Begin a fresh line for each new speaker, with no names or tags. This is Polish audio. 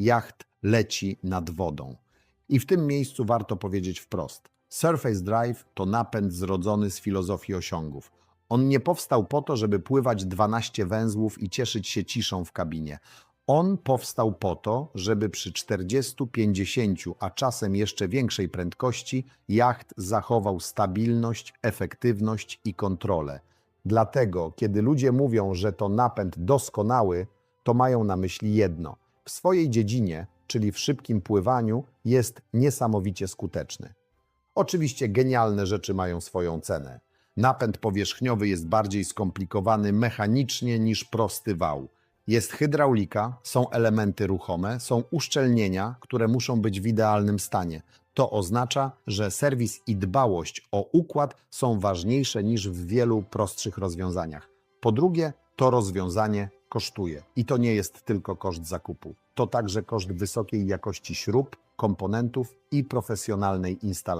jacht leci nad wodą. I w tym miejscu warto powiedzieć wprost: Surface Drive to napęd zrodzony z filozofii osiągów. On nie powstał po to, żeby pływać 12 węzłów i cieszyć się ciszą w kabinie. On powstał po to, żeby przy 40, 50, a czasem jeszcze większej prędkości jacht zachował stabilność, efektywność i kontrolę. Dlatego, kiedy ludzie mówią, że to napęd doskonały, to mają na myśli jedno: w swojej dziedzinie, czyli w szybkim pływaniu, jest niesamowicie skuteczny. Oczywiście genialne rzeczy mają swoją cenę. Napęd powierzchniowy jest bardziej skomplikowany mechanicznie niż prosty wał. Jest hydraulika, są elementy ruchome, są uszczelnienia, które muszą być w idealnym stanie. To oznacza, że serwis i dbałość o układ są ważniejsze niż w wielu prostszych rozwiązaniach. Po drugie, to rozwiązanie kosztuje. I to nie jest tylko koszt zakupu. To także koszt wysokiej jakości śrub, komponentów i profesjonalnej instalacji.